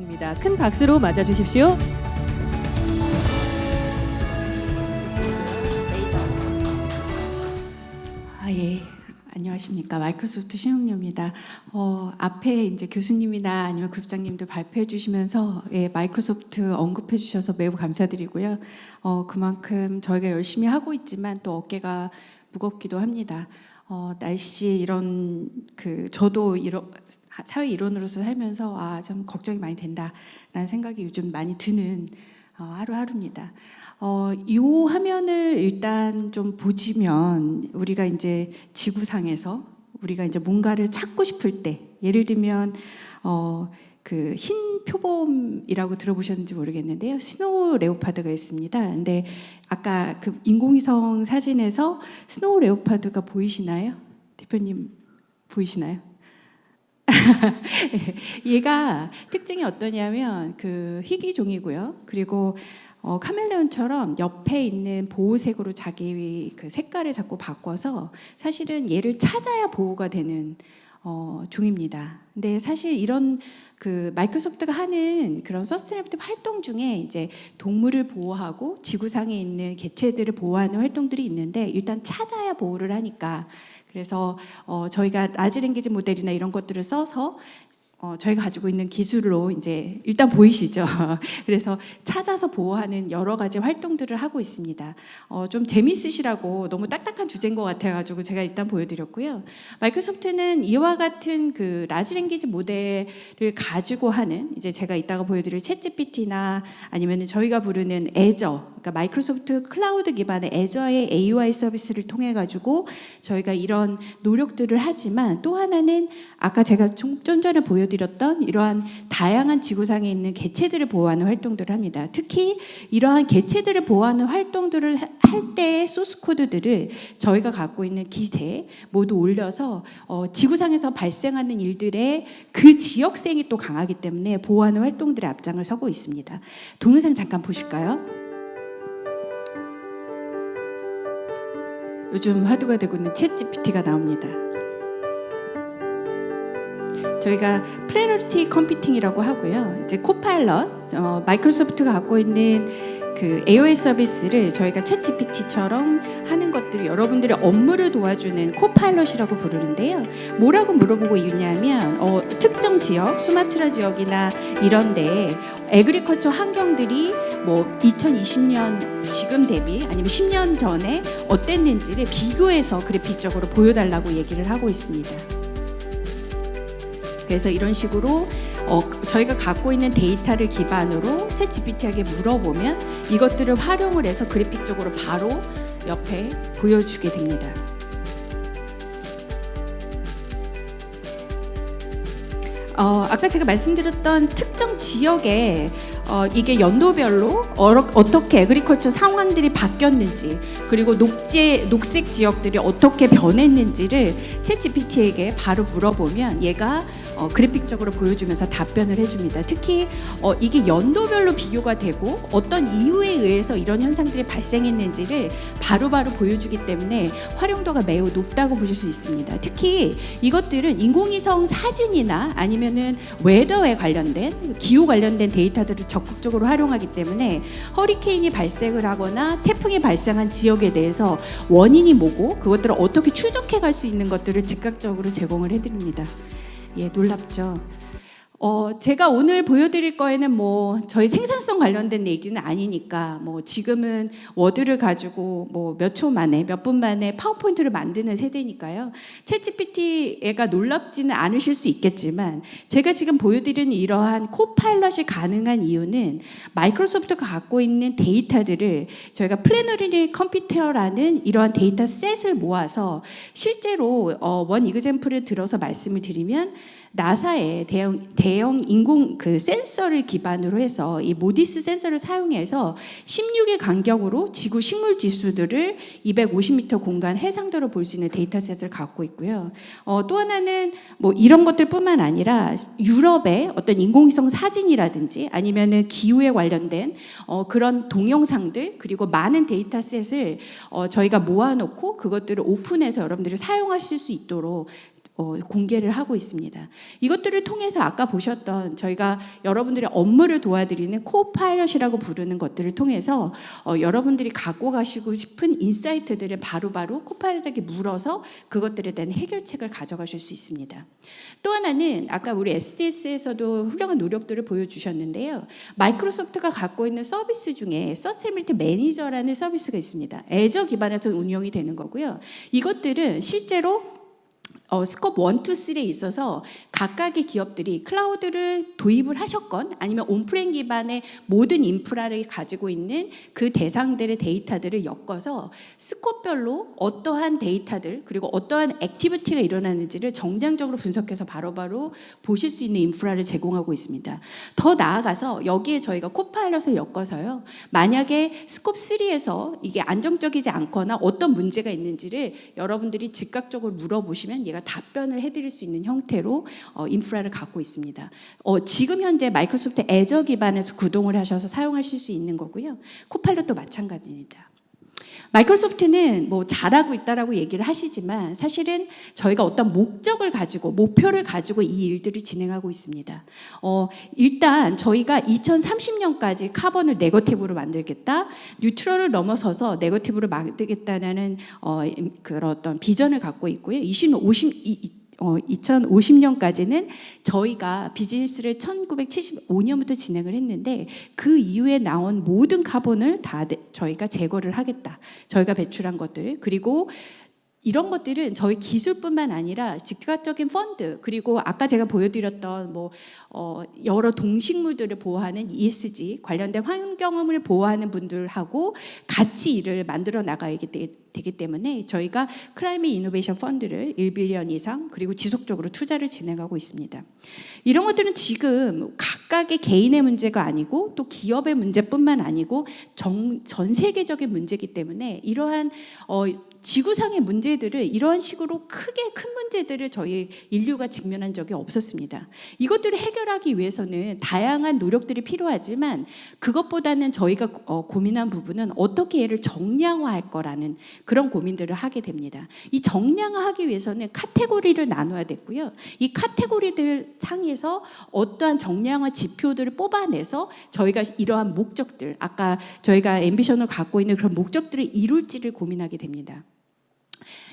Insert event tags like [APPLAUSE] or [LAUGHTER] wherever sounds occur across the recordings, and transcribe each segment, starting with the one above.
입니다. 큰 박수로 맞아 주십시오. 레이저. 아, 예. 안녕하십니까. 마이크로소프트 신용료입니다. 어, 앞에 이제 교수님이나 아니면 grup장님들 발표해 주시면서 예, 마이크로소프트 언급해 주셔서 매우 감사드리고요. 어, 그만큼 저희가 열심히 하고 있지만 또 어깨가 무겁기도 합니다. 어, 날씨 이런 그 저도 이런 사회 일원으로서 살면서 아, 좀 걱정이 많이 된다라는 생각이 요즘 많이 드는 어, 하루하루입니다. 어, 이 화면을 일단 좀 보시면 우리가 이제 지구상에서 우리가 이제 뭔가를 찾고 싶을 때 예를 들면 어, 그 흰 표범이라고 들어보셨는지 모르겠는데요. 스노우 레오파드가 있습니다. 근데 아까 그 인공위성 사진에서 스노우 레오파드가 보이시나요? 대표님 보이시나요? [LAUGHS] 얘가 특징이 어떠냐면 그 희귀종이고요. 그리고 어, 카멜레온처럼 옆에 있는 보호색으로 자기 그 색깔을 자꾸 바꿔서 사실은 얘를 찾아야 보호가 되는 어, 종입니다. 근데 사실 이런 그 마이크로소프트가 하는 그런 서스테이너블 활동 중에 이제 동물을 보호하고 지구상에 있는 개체들을 보호하는 활동들이 있는데 일단 찾아야 보호를 하니까 그래서 어, 저희가 라지 랭귀지 모델이나 이런 것들을 써서 어, 저희가 가지고 있는 기술로 이제 일단 보이시죠. [LAUGHS] 그래서 찾아서 보호하는 여러 가지 활동들을 하고 있습니다. 어, 좀 재밌으시라고 너무 딱딱한 주제인 것 같아가지고 제가 일단 보여드렸고요. 마이크로소프트는 이와 같은 그 라지 랭귀지 모델을 가지고 하는 이제 제가 이따가 보여드릴 챗GPT나 아니면 저희가 부르는 애저, 그러니까 마이크로소프트 클라우드 기반의 애저의 AI 서비스를 통해 가지고 저희가 이런 노력들을 하지만 또 하나는 아까 제가 좀 전에 보여드렸던 이러한 다양한 지구상에 있는 개체들을 보호하는 활동들을 합니다. 특히 이러한 개체들을 보호하는 활동들을 할때 소스 코드들을 저희가 갖고 있는 기세 모두 올려서 어, 지구상에서 발생하는 일들의 그 지역성이 또 강하기 때문에 보호하는 활동들의 앞장을 서고 있습니다. 동영상 잠깐 보실까요? 요즘 화두가 되고 있는 챗 GPT가 나옵니다. 저희가 플래너리티 컴퓨팅이라고 하고요. 이제 코파일럿 어, 마이크로소프트가 갖고 있는 그 AOS 서비스를 저희가 챗 GPT처럼 하는 것들을 여러분들의 업무를 도와주는 코파일럿이라고 부르는데요. 뭐라고 물어보고 있냐면 어, 특정 지역, 수마트라 지역이나 이런데 에그리커처 환경들이 뭐 2020년 지금 대비 아니면 10년 전에 어땠는지를 비교해서 그래픽적으로 보여달라고 얘기를 하고 있습니다. 그래서 이런 식으로 어, 저희가 갖고 있는 데이터를 기반으로 챗 GPT에게 물어보면 이것들을 활용을 해서 그래픽적으로 바로 옆에 보여주게 됩니다. 어, 아까 제가 말씀드렸던 특정 지역에 어, 이게 연도별로 어러, 어떻게 에그리컬처 상황들이 바뀌었는지 그리고 녹지 녹색 지역들이 어떻게 변했는지를 챗 GPT에게 바로 물어보면 얘가 어, 그래픽적으로 보여주면서 답변을 해줍니다. 특히 어, 이게 연도별로 비교가 되고 어떤 이유에 의해서 이런 현상들이 발생했는지를 바로바로 보여주기 때문에 활용도가 매우 높다고 보실 수 있습니다. 특히 이것들은 인공위성 사진이나 아니면은 웨더에 관련된 기후 관련된 데이터들을 적극적으로 활용하기 때문에 허리케인이 발생을 하거나 태풍이 발생한 지역에 대해서 원인이 뭐고 그것들을 어떻게 추적해 갈 수 있는 것들을 즉각적으로 제공을 해드립니다. 예, 놀랍죠. 어, 제가 오늘 보여드릴 거에는 뭐 저희 생산성 관련된 얘기는 아니니까 뭐 지금은 워드를 가지고 뭐 몇 초 만에 몇 분 만에 파워포인트를 만드는 세대니까요. 챗GPT가 놀랍지는 않으실 수 있겠지만 제가 지금 보여드리는 이러한 코파일럿이 가능한 이유는 마이크로소프트가 갖고 있는 데이터들을 저희가 플래너리 컴퓨터라는 이러한 데이터 셋을 모아서 실제로 어, 원 이그젬플을 들어서 말씀을 드리면 나사의 대형 대형 인공 그 센서를 기반으로 해서 이 모디스 센서를 사용해서 16일 간격으로 지구 식물 지수들을 250m 공간 해상도로 볼 수 있는 데이터셋을 갖고 있고요. 어, 또 하나는 뭐 이런 것들뿐만 아니라 유럽의 어떤 인공위성 사진이라든지 아니면은 기후에 관련된 어, 그런 동영상들 그리고 많은 데이터셋을 어, 저희가 모아놓고 그것들을 오픈해서 여러분들이 사용하실 수 있도록 어, 공개를 하고 있습니다. 이것들을 통해서 아까 보셨던 저희가 여러분들의 업무를 도와드리는 코파일럿이라고 부르는 것들을 통해서 어, 여러분들이 갖고 가시고 싶은 인사이트들을 바로바로 코파일럿에게 물어서 그것들에 대한 해결책을 가져가실 수 있습니다. 또 하나는 아까 우리 SDS에서도 훌륭한 노력들을 보여주셨는데요. 마이크로소프트가 갖고 있는 서비스 중에 서스테빌리티 매니저라는 서비스가 있습니다. 애저 기반에서 운영이 되는 거고요. 이것들은 실제로 어, 스콥 1, 2, 3에 있어서 각각의 기업들이 클라우드를 도입을 하셨건 아니면 온프레임 기반의 모든 인프라를 가지고 있는 그 대상들의 데이터들을 엮어서 스콥별로 어떠한 데이터들 그리고 어떠한 액티비티가 일어나는지를 정량적으로 분석해서 바로 바로 보실 수 있는 인프라를 제공하고 있습니다. 더 나아가서 여기에 저희가 코파일럿을 엮어서요. 만약에 스콥 3에서 이게 안정적이지 않거나 어떤 문제가 있는지를 여러분들이 즉각적으로 물어보시면 얘가 답변을 해드릴 수 있는 형태로 어, 인프라를 갖고 있습니다. 어, 지금 현재 마이크로소프트 애저 기반에서 구동을 하셔서 사용하실 수 있는 거고요. 코파일럿도 마찬가지입니다. 마이크로소프트는 뭐 잘하고 있다라고 얘기를 하시지만 사실은 저희가 어떤 목적을 가지고 목표를 가지고 이 일들을 진행하고 있습니다. 어, 일단 저희가 2030년까지 카본을 네거티브로 만들겠다, 뉴트럴을 넘어서서 네거티브로 만들겠다는 어, 그런 어떤 비전을 갖고 있고요. 20, 50, 이, 어, 2050년까지는 저희가 비즈니스를 1975년부터 진행을 했는데 그 이후에 나온 모든 카본을 다 내- 저희가 제거를 하겠다. 저희가 배출한 것들 그리고 이런 것들은 저희 기술뿐만 아니라 즉각적인 펀드 그리고 아까 제가 보여드렸던 뭐 어, 여러 동식물들을 보호하는 ESG 관련된 환경을 보호하는 분들하고 같이 일을 만들어 나가야 되- 되기 때문에 저희가 크라이미 이노베이션 펀드를 1빌리언 이상 그리고 지속적으로 투자를 진행하고 있습니다. 이런 것들은 지금 각각의 개인의 문제가 아니고 또 기업의 문제뿐만 아니고 정, 전 세계적인 문제이기 때문에 이러한 어, 지구상의 문제들을 이러한 식으로 크게 큰 문제들을 저희 인류가 직면한 적이 없었습니다. 이것들을 해결하기 위해서는 다양한 노력들이 필요하지만 그것보다는 저희가 어, 고민한 부분은 어떻게 얘를 정량화할 거라는 그런 고민들을 하게 됩니다. 이 정량화하기 위해서는 카테고리를 나눠야 됐고요. 이 카테고리들 상에서 어떠한 정량화 지표들을 뽑아내서 저희가 이러한 목적들, 아까 저희가 앰비션을 갖고 있는 그런 목적들을 이룰지를 고민하게 됩니다.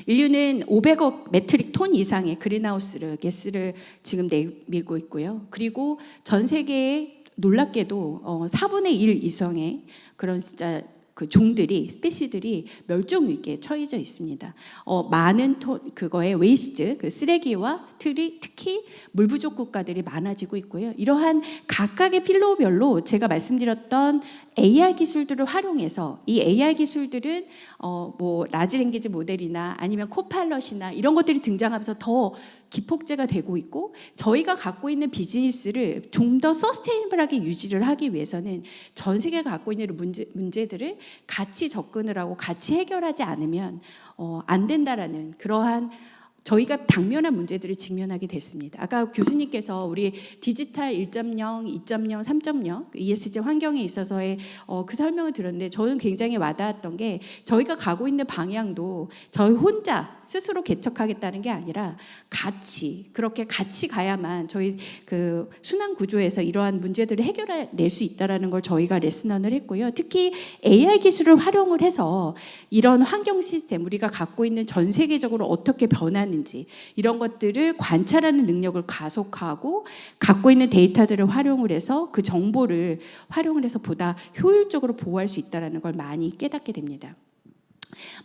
인류는 500억 메트릭 톤 이상의 그린하우스를 가스를 지금 내밀고 있고요. 그리고 전 세계에 놀랍게도 어, 4분의 1 이상의 그런 진짜 그 종들이 스피시들이 멸종 위기에 처해져 있습니다. 어, 많은 톤 그거의 웨이스트 그 쓰레기와 특히 특히 물 부족 국가들이 많아지고 있고요. 이러한 각각의 필로별로 제가 말씀드렸던 AI 기술들을 활용해서 이 AI 기술들은 어 뭐 라지 랭귀지 모델이나 아니면 코파일럿이나 이런 것들이 등장하면서 더 기폭제가 되고 있고 저희가 갖고 있는 비즈니스를 좀 더 서스테이블하게 유지를 하기 위해서는 전 세계가 갖고 있는 문제, 문제들을 같이 접근을 하고 같이 해결하지 않으면 어, 안 된다라는 그러한 저희가 당면한 문제들을 직면하게 됐습니다. 아까 교수님께서 우리 디지털 1.0, 2.0, 3.0 ESG 환경에 있어서의 어, 그 설명을 들었는데 저는 굉장히 와닿았던 게 저희가 가고 있는 방향도 저희 혼자 스스로 개척하겠다는 게 아니라 같이 그렇게 같이 가야만 저희 그 순환 구조에서 이러한 문제들을 해결해낼 수 있다라는 걸 저희가 레슨언을 했고요. 특히 AI 기술을 활용을 해서 이런 환경 시스템 우리가 갖고 있는 전 세계적으로 어떻게 변하는 지 이런 것들을 관찰하는 능력을 가속하고 갖고 있는 데이터들을 활용을 해서 그 정보를 활용을 해서 보다 효율적으로 보호할 수 있다라는 걸 많이 깨닫게 됩니다.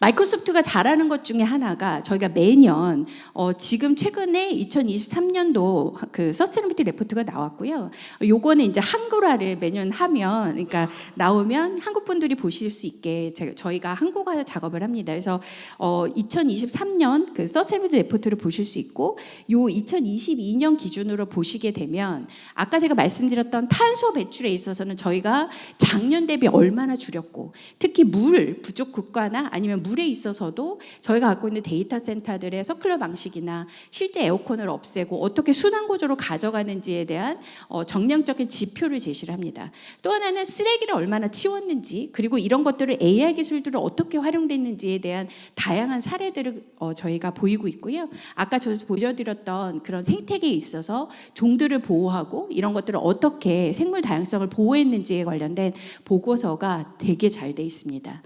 마이크로소프트가 잘하는 것 중에 하나가 저희가 매년 어, 지금 최근에 2023년도 그 서스테너비티 레포트가 나왔고요. 요거는 이제 한글화를 매년 하면 그러니까 나오면 한국 분들이 보실 수 있게 저희가 한국화 작업을 합니다. 그래서 어, 2023년 그 서스테너비티 레포트를 보실 수 있고 요 2022년 기준으로 보시게 되면 아까 제가 말씀드렸던 탄소 배출에 있어서는 저희가 작년 대비 얼마나 줄였고 특히 물 부족 국가나 아니면 물에 있어서도 저희가 갖고 있는 데이터 센터들의 서큘러 방식이나 실제 에어컨을 없애고 어떻게 순환 구조로 가져가는지에 대한 어, 정량적인 지표를 제시를 합니다. 또 하나는 쓰레기를 얼마나 치웠는지 그리고 이런 것들을 AI 기술들을 어떻게 활용됐는지에 대한 다양한 사례들을 어, 저희가 보이고 있고요. 아까 저 보여드렸던 그런 생태계에 있어서 종들을 보호하고 이런 것들을 어떻게 생물 다양성을 보호했는지에 관련된 보고서가 되게 잘 돼 있습니다.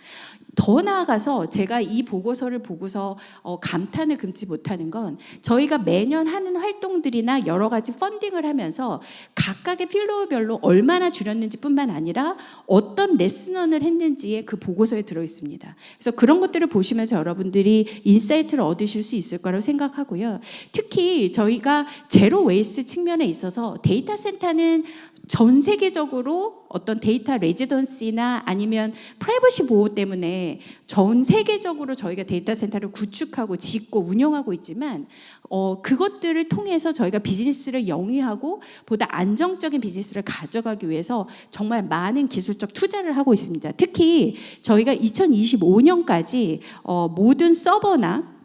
더 나아가서 제가 이 보고서를 보고서 어, 감탄을 금치 못하는 건 저희가 매년 하는 활동들이나 여러 가지 펀딩을 하면서 각각의 필로우별로 얼마나 줄였는지뿐만 아니라 어떤 레슨원을 했는지에 그 보고서에 들어 있습니다. 그래서 그런 것들을 보시면서 여러분들이 인사이트를 얻으실 수 있을 거라고 생각하고요. 특히 저희가 제로 웨이스 측면에 있어서 데이터 센터는 전 세계적으로 어떤 데이터 레지던시나 아니면 프라이버시 보호 때문에 전 세계적으로 저희가 데이터 센터를 구축하고 짓고 운영하고 있지만 어, 그것들을 통해서 저희가 비즈니스를 영위하고 보다 안정적인 비즈니스를 가져가기 위해서 정말 많은 기술적 투자를 하고 있습니다. 특히 저희가 2025년까지 어, 모든 서버나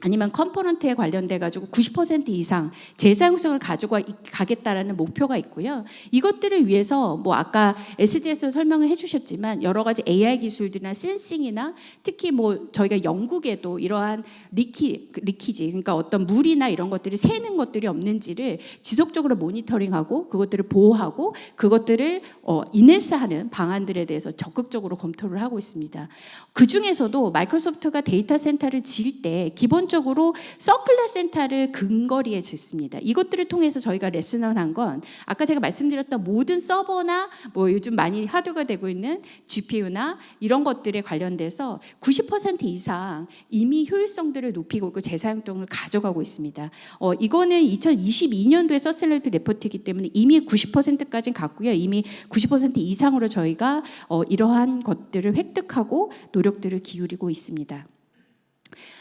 아니면 컴포넌트에 관련돼 가지고 90% 이상 재사용성을 가지고 가겠다라는 목표가 있고요. 이것들을 위해서 뭐 아까 SDS 설명을 해주셨지만 여러 가지 AI 기술들이나 센싱이나 특히 뭐 저희가 영국에도 이러한 리키 리키지 그러니까 어떤 물이나 이런 것들이 새는 것들이 없는지를 지속적으로 모니터링하고 그것들을 보호하고 그것들을 어, 인핸스하는 방안들에 대해서 적극적으로 검토를 하고 있습니다. 그 중에서도 마이크로소프트가 데이터 센터를 지을 때 기본 적으로 서큘러 센터를 근거리에 짓습니다. 이것들을 통해서 저희가 레슨을 한 건 아까 제가 말씀드렸던 모든 서버나 뭐 요즘 많이 하드가 되고 있는 GPU나 이런 것들에 관련돼서 90% 이상 이미 효율성들을 높이고 있고 재사용성을 가져가고 있습니다. 어, 이거는 2022년도에 서셀러티 레포트이기 때문에 이미 90%까지는 갔고요. 이미 90% 이상으로 저희가 어, 이러한 것들을 획득하고 노력들을 기울이고 있습니다.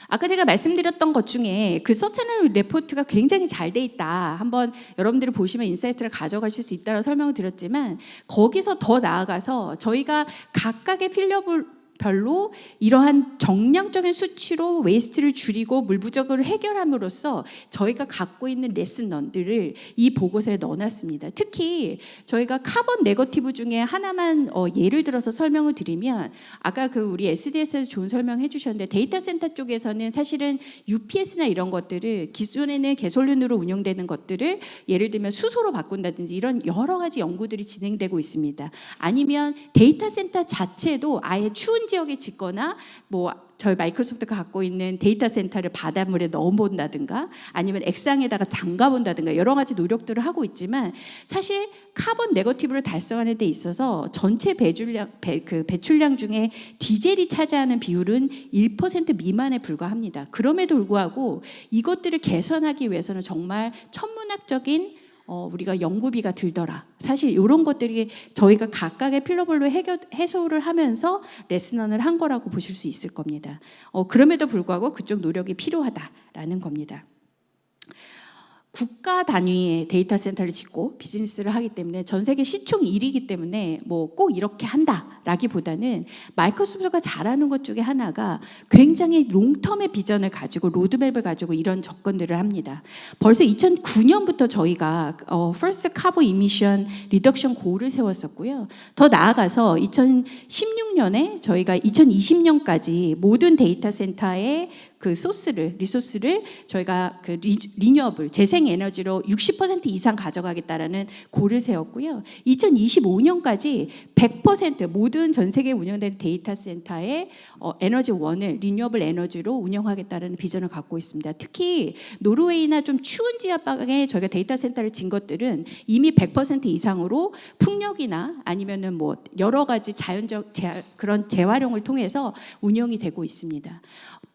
아까 제가 말씀드렸던 것 중에 그 서스테너블 레포트가 굉장히 잘 돼 있다. 한번 여러분들이 보시면 인사이트를 가져가실 수 있다고 설명을 드렸지만 거기서 더 나아가서 저희가 각각의 필러블 별로 이러한 정량적인 수치로 웨이스트를 줄이고 물 부족을 해결함으로써 저희가 갖고 있는 레슨런들을 이 보고서에 넣어놨습니다. 특히 저희가 카본 네거티브 중에 하나만 어, 예를 들어서 설명을 드리면 아까 그 우리 SDS에서 좋은 설명 해 주셨는데 데이터 센터 쪽에서는 사실은 UPS나 이런 것들을 기존에는 개솔린으로 운영되는 것들을 예를 들면 수소로 바꾼다든지 이런 여러 가지 연구들이 진행되고 있습니다. 아니면 데이터 센터 자체도 아예 추운 지역에 짓거나 뭐 저희 마이크로소프트가 갖고 있는 데이터 센터를 바닷물에 넣어본다든가 아니면 액상에다가 담가본다든가 여러 가지 노력들을 하고 있지만 사실 카본 네거티브를 달성하는 데 있어서 전체 배출량, 배, 그 배출량 중에 디젤이 차지하는 비율은 1% 미만에 불과합니다. 그럼에도 불구하고 이것들을 개선하기 위해서는 정말 천문학적인 어, 우리가 연구비가 들더라. 사실 이런 것들이 저희가 각각의 필러블로 해결, 해소를 하면서 레슨원을 한 거라고 보실 수 있을 겁니다. 어, 그럼에도 불구하고 그쪽 노력이 필요하다라는 겁니다. 국가 단위의 데이터 센터를 짓고 비즈니스를 하기 때문에 전 세계 시총 1위이기 때문에 뭐 꼭 이렇게 한다라기보다는 마이크로소프트가 잘하는 것 중에 하나가 굉장히 롱텀의 비전을 가지고 로드맵을 가지고 이런 접근들을 합니다. 벌써 2009년부터 저희가 어, First Carbon Emission Reduction Goal을 세웠었고요. 더 나아가서 2016년에 저희가 2020년까지 모든 데이터 센터의 그 소스를 리소스를 저희가 그 리, 리뉴어블 재생 에너지로 60% 이상 가져가겠다라는 고를 세웠고요. 2025년까지 100% 모든 전 세계 운영되는 데이터 센터의 어, 에너지 원을 리뉴어블 에너지로 운영하겠다라는 비전을 갖고 있습니다. 특히 노르웨이나 좀 추운 지역방에 저희가 데이터 센터를 진 것들은 이미 100% 이상으로 풍력이나 아니면은 뭐 여러 가지 자연적 재, 그런 재활용을 통해서 운영이 되고 있습니다.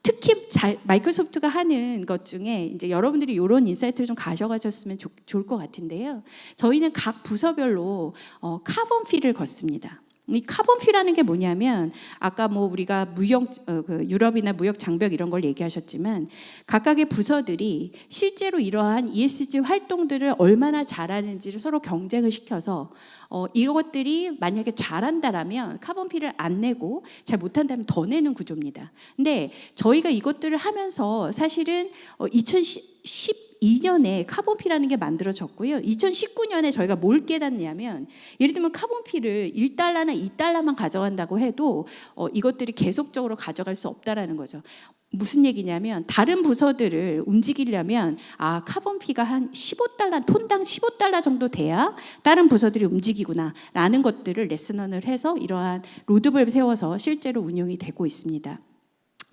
특히 자, 마이크로소프트가 하는 것 중에 이제 여러분들이 이런 인사이트를 좀 가져가셨으면 좋, 좋을 것 같은데요. 저희는 각 부서별로 어, 카본 피를 걷습니다. 이 카본피라는 게 뭐냐면 아까 뭐 우리가 무역 어, 그 유럽이나 무역 장벽 이런 걸 얘기하셨지만 각각의 부서들이 실제로 이러한 ESG 활동들을 얼마나 잘하는지를 서로 경쟁을 시켜서 어, 이것들이 만약에 잘한다라면 카본피를 안 내고 잘 못한다면 더 내는 구조입니다. 근데 저희가 이것들을 하면서 사실은 어, 2012년에 카본피라는 게 만들어졌고요. 2019년에 저희가 뭘 깨닫냐면 예를 들면 카본피를 1달러나 2달러만 가져간다고 해도 어, 이것들이 계속적으로 가져갈 수 없다라는 거죠. 무슨 얘기냐면 다른 부서들을 움직이려면 아 카본피가 한 15달러 톤당 15달러 정도 돼야 다른 부서들이 움직이구나라는 것들을 레슨원을 해서 이러한 로드맵을 세워서 실제로 운영이 되고 있습니다.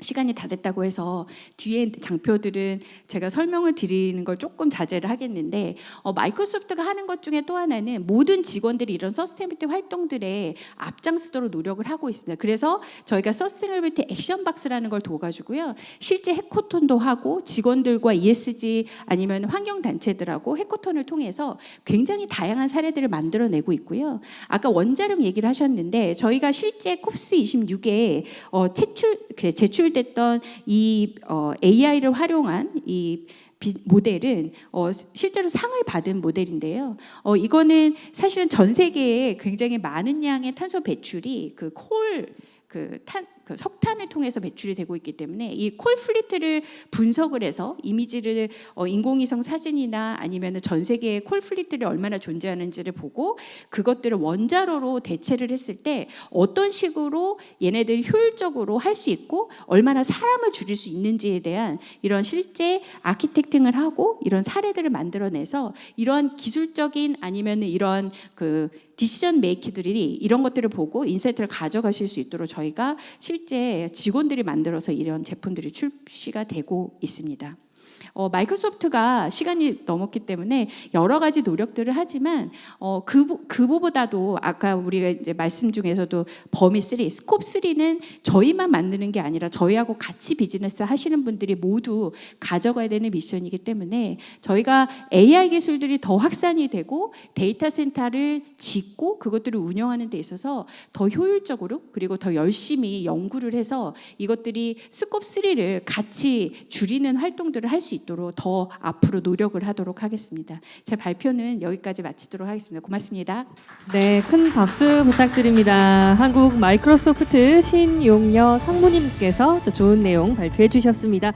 시간이 다 됐다고 해서 뒤에 장표들은 제가 설명을 드리는 걸 조금 자제를 하겠는데 어, 마이크로소프트가 하는 것 중에 또 하나는 모든 직원들이 이런 서스테이너비티 활동들에 앞장서도록 노력을 하고 있습니다. 그래서 저희가 서스테이너비티 액션 박스라는 걸 둬가지고요 실제 해코톤도 하고 직원들과 ESG 아니면 환경 단체들하고 해코톤을 통해서 굉장히 다양한 사례들을 만들어내고 있고요. 아까 원자력 얘기를 하셨는데 저희가 실제 콥스 26에 어, 제출 제출됐던 이 어, AI를 활용한 이 비- 모델은 어, 실제로 상을 받은 모델인데요. 어, 이거는 사실은 전 세계에 굉장히 많은 양의 탄소 배출이 그 콜 그 탄, 그 석탄을 통해서 배출이 되고 있기 때문에 이 콜 플리트를 분석을 해서 이미지를 어, 인공위성 사진이나 아니면 전 세계의 콜 플리트를 얼마나 존재하는지를 보고 그것들을 원자로로 대체를 했을 때 어떤 식으로 얘네들이 효율적으로 할 수 있고 얼마나 사람을 줄일 수 있는지에 대한 이런 실제 아키텍팅을 하고 이런 사례들을 만들어내서 이러한 기술적인 아니면 이런 그 디시전 메이키들이 이런 것들을 보고 인사이트를 가져가실 수 있도록 저희가 실제 직원들이 만들어서 이런 제품들이 출시가 되고 있습니다. 어, 마이크로소프트가 시간이 넘었기 때문에 여러 가지 노력들을 하지만 어, 그, 그보다도 아까 우리가 이제 말씀 중에서도 범위 3, 스콥 3는 저희만 만드는 게 아니라 저희하고 같이 비즈니스 하시는 분들이 모두 가져가야 되는 미션이기 때문에 저희가 AI 기술들이 더 확산이 되고 데이터 센터를 짓고 그것들을 운영하는 데 있어서 더 효율적으로 그리고 더 열심히 연구를 해서 이것들이 스콥 3를 같이 줄이는 활동들을 할수 있도록 더 앞으로 노력을 하도록 하겠습니다. 제 발표는 여기까지 마치도록 하겠습니다. 고맙습니다. 네, 큰 박수 부탁드립니다. 한국 마이크로소프트 신용여 상무님께서 또 좋은 내용 발표해 주셨습니다.